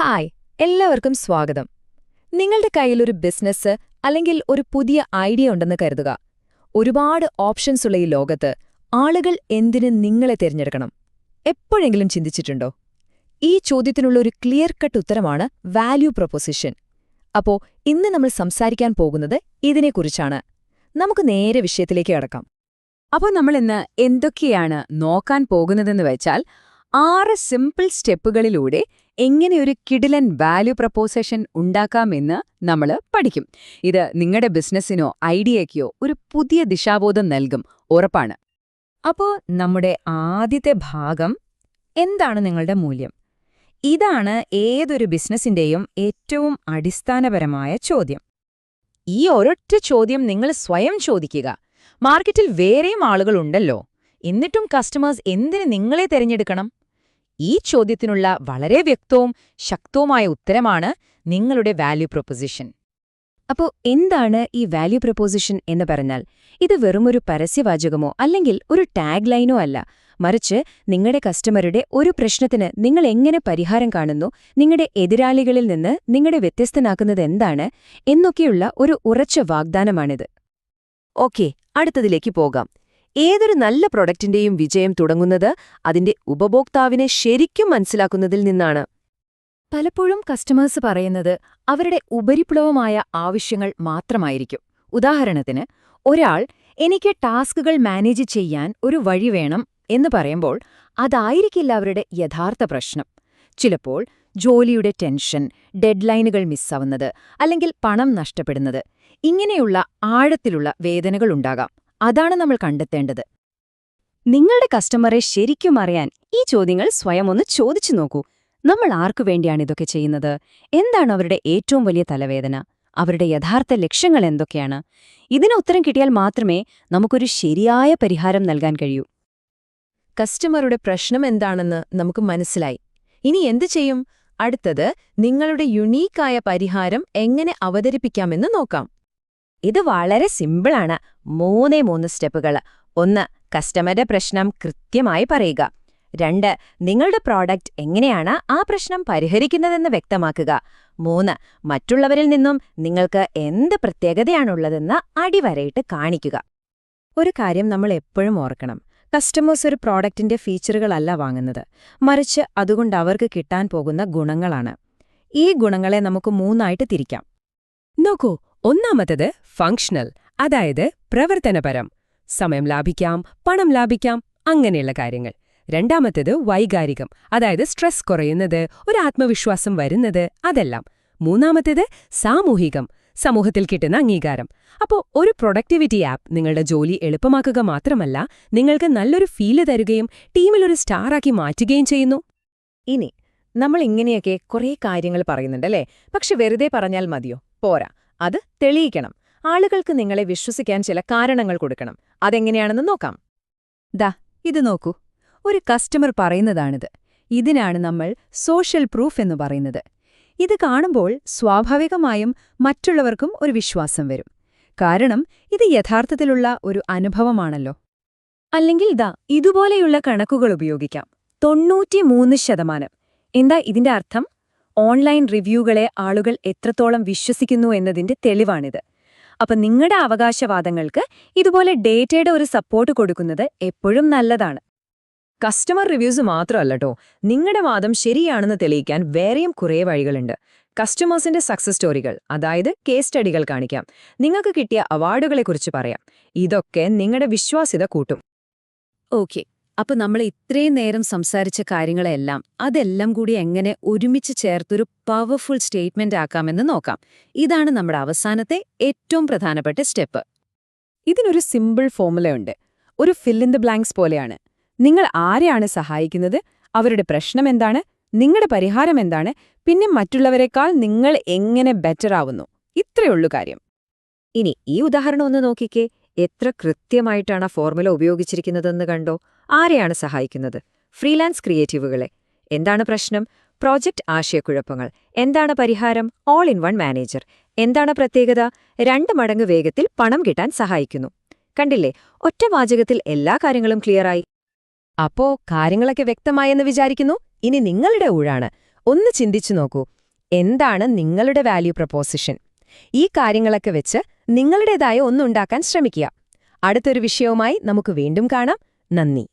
Hi എല്ലാവർക്കും സ്വാഗതം. നിങ്ങളുടെ കയ്യിലൊരു ബിസിനസ് അല്ലെങ്കിൽ ഒരു പുതിയ ഐഡിയ ഉണ്ടെന്ന് കരുതുക. ഒരുപാട് ഓപ്ഷൻസ് ഉള്ള ഈ ലോകത്ത് ആളുകൾ എന്തിന് നിങ്ങളെ തിരഞ്ഞെടുക്കണം? എപ്പോഴെങ്കിലും ചിന്തിച്ചിട്ടുണ്ടോ? ഈ ചോദ്യത്തിനുള്ള ഒരു ക്ലിയർ കട്ട് ഉത്തരമാണ് വാല്യൂ പ്രൊപ്പോസിഷൻ അപ്പോ ഇന്ന് നമ്മൾ സംസാരിക്കാൻ പോകുന്നത് ഇതിനെക്കുറിച്ചാണ്. നമുക്ക് നേരെ വിഷയത്തിലേക്ക് കടക്കാം. അപ്പോൾ നമ്മൾ ഇന്ന് എന്തൊക്കെയാണ് നോക്കാൻ പോകുന്നതെന്ന് വെച്ചാൽ ആറ് സിമ്പിൾ സ്റ്റെപ്പുകളിലൂടെ എങ്ങനെ ഒരു കിടിലൻ വാല്യൂ പ്രപ്പോസേഷൻ ഉണ്ടാക്കാമെന്ന് നമ്മൾ പഠിക്കും. ഇത് നിങ്ങളുടെ ബിസിനസ്സിനോ ഐഡിയയ്ക്കോ ഒരു പുതിയ ദിശാബോധം നൽകും. ഉറപ്പാണ്. അപ്പോൾ നമ്മുടെ ആദ്യത്തെ ഭാഗം എന്താണ് നിങ്ങളുടെ മൂല്യം? ഇതാണ് ഏതൊരു ബിസിനസ്സിന്റെയും ഏറ്റവും അടിസ്ഥാനപരമായ ചോദ്യം. ഈ ഒരൊറ്റ ചോദ്യം നിങ്ങൾ സ്വയം ചോദിക്കുക. മാർക്കറ്റിൽ വേറെയും ആളുകളുണ്ടല്ലോ എന്നിട്ടും കസ്റ്റമേഴ്സ് എന്തിന് നിങ്ങളെ തിരഞ്ഞെടുക്കണം? ഈ ചോദ്യത്തിനുള്ള വളരെ വ്യക്തവും ശക്തവുമായ ഉത്തരമാണ് നിങ്ങളുടെ വാല്യൂ പ്രൊപ്പോസിഷൻ അപ്പോൾ എന്താണ് ഈ വാല്യൂ പ്രൊപ്പോസിഷൻ എന്ന് പറഞ്ഞാൽ ഇത് വെറുമൊരു പരസ്യവാചകമോ അല്ലെങ്കിൽ ഒരു ടാഗ് ലൈനോ അല്ല. മറിച്ച് നിങ്ങളുടെ കസ്റ്റമറുടെ ഒരു പ്രശ്നത്തിന് നിങ്ങൾ എങ്ങനെ പരിഹാരം കാണുന്നു നിങ്ങളുടെ എതിരാളികളിൽ നിന്ന് നിങ്ങളുടെ വ്യത്യസ്തനാക്കുന്നത് എന്താണ് എന്നൊക്കെയുള്ള ഒരു ഉറച്ച വാഗ്ദാനമാണിത്. ഓക്കെ അടുത്തതിലേക്ക് പോകാം. ഏതൊരു നല്ല പ്രൊഡക്റ്റിന്റെയും വിജയം തുടങ്ങുന്നത് അതിന്റെ ഉപഭോക്താവിനെ ശരിക്കും മനസ്സിലാക്കുന്നതിൽ നിന്നാണ്. പലപ്പോഴും കസ്റ്റമേഴ്സ് പറയുന്നത് അവരുടെ ഉപരിപ്ലവമായ ആവശ്യങ്ങൾ മാത്രമായിരിക്കും. ഉദാഹരണത്തിന് ഒരാൾ എനിക്ക് ടാസ്കുകൾ മാനേജ് ചെയ്യാൻ ഒരു വഴി വേണം എന്ന് പറയുമ്പോൾ അതായിരിക്കില്ല അവരുടെ യഥാർത്ഥ പ്രശ്നം. ചിലപ്പോൾ ജോലിയുടെ ടെൻഷൻ ഡെഡ്ലൈനുകൾ മിസ്സാവുന്നത് അല്ലെങ്കിൽ പണം നഷ്ടപ്പെടുന്നത് ഇങ്ങനെയുള്ള ആഴത്തിലുള്ള വേദനകളുണ്ടാകാം അതാണ് നമ്മൾ കണ്ടെത്തേണ്ടത്. നിങ്ങളുടെ കസ്റ്റമറെ ശരിക്കും അറിയാൻ ഈ ചോദ്യങ്ങൾ സ്വയം ഒന്ന് ചോദിച്ചു നോക്കൂ. നമ്മൾ ആർക്കു വേണ്ടിയാണ് ഇതൊക്കെ ചെയ്യുന്നത്? എന്താണ് അവരുടെ ഏറ്റവും വലിയ തലവേദന? അവരുടെ യഥാർത്ഥ ലക്ഷ്യങ്ങൾ എന്തൊക്കെയാണ്? ഇതിന് ഉത്തരം കിട്ടിയാൽ മാത്രമേ നമുക്കൊരു ശരിയായ പരിഹാരം നൽകാൻ കഴിയൂ. കസ്റ്റമറുടെ പ്രശ്നം എന്താണെന്ന് നമുക്ക് മനസ്സിലായി. ഇനി എന്തു ചെയ്യും? അടുത്തത് നിങ്ങളുടെ യുണീക്കായ പരിഹാരം എങ്ങനെ അവതരിപ്പിക്കാമെന്ന് നോക്കാം. ഇത് വളരെ സിമ്പിളാണ്. മൂന്നേ മൂന്ന് സ്റ്റെപ്പുകൾ. ഒന്ന് കസ്റ്റമറുടെ പ്രശ്നം കൃത്യമായി പറയുക. രണ്ട് നിങ്ങളുടെ പ്രോഡക്റ്റ് എങ്ങനെയാണ് ആ പ്രശ്നം പരിഹരിക്കുന്നതെന്ന് വ്യക്തമാക്കുക. മൂന്ന് മറ്റുള്ളവരിൽ നിന്നും നിങ്ങൾക്ക് എന്ത് പ്രത്യേകതയാണുള്ളതെന്ന് അടിവരയിട്ട് കാണിക്കുക. ഒരു കാര്യം നമ്മൾ എപ്പോഴും ഓർക്കണം. കസ്റ്റമേഴ്സ് ഒരു പ്രോഡക്റ്റിന്റെ ഫീച്ചറുകളല്ല വാങ്ങുന്നത്. മറിച്ച് അതുകൊണ്ട് അവർക്ക് കിട്ടാൻ പോകുന്ന ഗുണങ്ങളാണ്. ഈ ഗുണങ്ങളെ നമുക്ക് മൂന്നായിട്ട് തിരിക്കാം. നോക്കൂ ഒന്നാമത്തത് ഫങ്ഷണൽ അതായത് പ്രവർത്തനപരം. സമയം ലാഭിക്കാം പണം ലാഭിക്കാം അങ്ങനെയുള്ള കാര്യങ്ങൾ. രണ്ടാമത്തേത് വൈകാരികം അതായത് സ്ട്രെസ് കുറയുന്നത് ഒരു ആത്മവിശ്വാസം വരുന്നത് അതെല്ലാം. മൂന്നാമത്തേത് സാമൂഹികം സമൂഹത്തിൽ കിട്ടുന്ന അംഗീകാരം. അപ്പോ ഒരു പ്രൊഡക്ടിവിറ്റി ആപ്പ് നിങ്ങളുടെ ജോലി എളുപ്പമാക്കുക മാത്രമല്ല നിങ്ങൾക്ക് നല്ലൊരു ഫീൽ തരുകയും ടീമിലൊരു സ്റ്റാറാക്കി മാറ്റുകയും ചെയ്യുന്നു. ഇനി നമ്മൾ ഇങ്ങനെയൊക്കെ കുറേ കാര്യങ്ങൾ പറയുന്നുണ്ടല്ലേ പക്ഷെ വെറുതെ പറഞ്ഞാൽ മതിയോ? പോരാ. അത് തെളിയിക്കണം. ആളുകൾക്ക് നിങ്ങളെ വിശ്വസിക്കാൻ ചില കാരണങ്ങൾ കൊടുക്കണം. അതെങ്ങനെയാണെന്ന് നോക്കാം. ദാ ഇത് നോക്കൂ. ഒരു കസ്റ്റമർ പറയുന്നതാണിത്. ഇതിനാണ് നമ്മൾ സോഷ്യൽ പ്രൂഫ് എന്ന് പറയുന്നത്. ഇത് കാണുമ്പോൾ സ്വാഭാവികമായും മറ്റുള്ളവർക്കും ഒരു വിശ്വാസം വരും. കാരണം ഇത് യഥാർത്ഥത്തിലുള്ള ഒരു അനുഭവമാണല്ലോ. അല്ലെങ്കിൽ ദാ ഇതുപോലെയുള്ള കണക്കുകൾ ഉപയോഗിക്കാം. തൊണ്ണൂറ്റിമൂന്ന് ശതമാനം. എന്താ ഇതിന്റെ അർത്ഥം? ഓൺലൈൻ റിവ്യൂകളെ ആളുകൾ എത്രത്തോളം വിശ്വസിക്കുന്നു എന്നതിന്റെ തെളിവാണിത്. അപ്പൊ നിങ്ങളുടെ അവകാശവാദങ്ങൾക്ക് ഇതുപോലെ ഡേറ്റയുടെ ഒരു സപ്പോർട്ട് കൊടുക്കുന്നത് എപ്പോഴും നല്ലതാണ്. കസ്റ്റമർ റിവ്യൂസ് മാത്രമല്ലട്ടോ നിങ്ങളുടെ വാദം ശരിയാണെന്ന് തെളിയിക്കാൻ വേറെയും കുറേ വഴികളുണ്ട്. കസ്റ്റമേഴ്സിന്റെ സക്സസ് സ്റ്റോറികൾ അതായത് കേസ് സ്റ്റഡികൾ കാണിക്കാം. നിങ്ങൾക്ക് കിട്ടിയ അവാർഡുകളെക്കുറിച്ച് പറയാം. ഇതൊക്കെ നിങ്ങളുടെ വിശ്വാസ്യത കൂട്ടും. ഓക്കെ. അപ്പൊ നമ്മൾ ഇത്രയും നേരം സംസാരിച്ച കാര്യങ്ങളെല്ലാം അതെല്ലാം കൂടി എങ്ങനെ ഒരുമിച്ച് ചേർത്തൊരു പവർഫുൾ സ്റ്റേറ്റ്മെന്റ് ആക്കാമെന്ന് നോക്കാം. ഇതാണ് നമ്മുടെ അവസാനത്തെ ഏറ്റവും പ്രധാനപ്പെട്ട സ്റ്റെപ്പ്. ഇതിനൊരു സിമ്പിൾ ഫോമുലയുണ്ട് ഒരു ഫിൽ ഇൻ ദ ബ്ലാങ്ക്സ് പോലെയാണ്. നിങ്ങൾ ആരെയാണ് സഹായിക്കുന്നത്? അവരുടെ പ്രശ്നം എന്താണ്? നിങ്ങളുടെ പരിഹാരം എന്താണ്? പിന്നെ മറ്റുള്ളവരെക്കാൾ നിങ്ങൾ എങ്ങനെ ബെറ്റർ ആവുന്നു? ഇത്രയുള്ളൂ കാര്യം. ഇനി ഈ ഉദാഹരണം ഒന്ന് നോക്കിക്കേ. എത്ര കൃത്യമായിട്ടാണ് ആ ഫോർമുല ഉപയോഗിച്ചിരിക്കുന്നതെന്ന് കണ്ടോ? ആരെയാണ് സഹായിക്കുന്നത്? ഫ്രീലാൻസ് ക്രിയേറ്റീവുകളെ. എന്താണ് പ്രശ്നം? പ്രോജക്റ്റ് ആശയക്കുഴപ്പങ്ങൾ. എന്താണ് പരിഹാരം? All in one manager. എന്താണ് പ്രത്യേകത? രണ്ട് മടങ്ങ് വേഗത്തിൽ പണം കിട്ടാൻ സഹായിക്കുന്നു. കണ്ടില്ലേ? ഒറ്റ വാചകത്തിൽ എല്ലാ കാര്യങ്ങളും ക്ലിയറായി. അപ്പോ കാര്യങ്ങളൊക്കെ വ്യക്തമായെന്ന് വിചാരിക്കുന്നു? ഇനി നിങ്ങളുടെ ഊഴാണ്. ഒന്ന് ചിന്തിച്ചു നോക്കൂ. എന്താണ് നിങ്ങളുടെ വാല്യൂ പ്രപ്പോസിഷൻ ഈ കാര്യങ്ങളൊക്കെ വെച്ച് നിങ്ങളുടേതായ ഒന്നുണ്ടാക്കാൻ ശ്രമിക്കുക. അടുത്തൊരു വിഷയവുമായി നമുക്ക് വീണ്ടും കാണാം. നന്ദി.